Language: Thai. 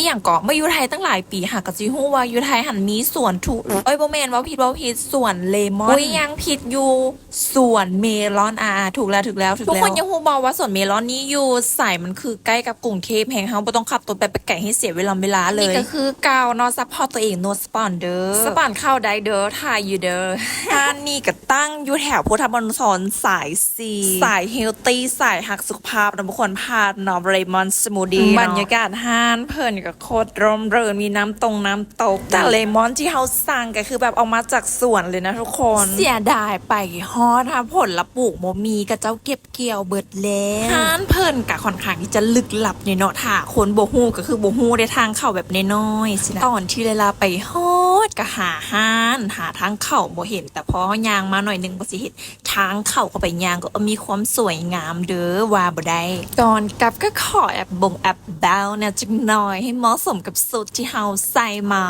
อีหยังก็มาอยู่ไทยตั้งหลายปีหากกะจิฮู้ว่าอยู่ไทยหันมีสวนทุเอ้ยบ่แม่นว่าผิดว่าผิดสวนเลมอนอุ้ยยังผิดอยู่สวนเมลอนอ่าถูกแล้วถูกแล้วถูกแล้วทุกคนยังฮู้บอกว่าสวนเมลอนนี้อยู่สายมันคือใกล้กับกรุงเทพแห่งเฮาบ่ต้องขับรถไปไปไกลให้เสียเวลาเวลาเลยนี่ก็คือกาวเนอซัพพอร์ตตัวเองโนสปอนเดอร์สปอนเข้าได้เด้อถ่ายอยู่เด้อร้านนี้ก็ตั้งอยู่แถวพุทธมณฑลสายสีสายเฮลตี้สายหักสุขภาพนะบุคคลพาดเนอเรมอนสมูดี้บรรยากาศห้านเพลินกับโคตรร่มเรินมีน้ำตรงน้ำตกแต่เลมอนที่เขาสั่งก็คือแบบเอามาจากสวนเลยนะทุกคน เสียดายไปฮอดถ้าผลละปลูกโมมีกับเจ้าเก็บเกี่ยวเบิดแล้วห้านเพลินกับค่อนข้างที่จะลึกลับในเนาะถ้าคนโบฮูก็คือโบฮูได้ทางเข้าแบบน้อยๆสินะตอนที่เวลาไปฮอดก็หาห้านหาทางเข้าบ่เห็น แต่พอยางมาหน่อยหนึงบ่สิเห็นทางเข้าก็ไปยางก็มีความสวยงามเด้อว่าบ่ได้ก่อนกลับก็ขอแอบบงแอบแบลเนี่ยจักหน่อยให้เหมาะสมกับสุดที่เฮาใส่มา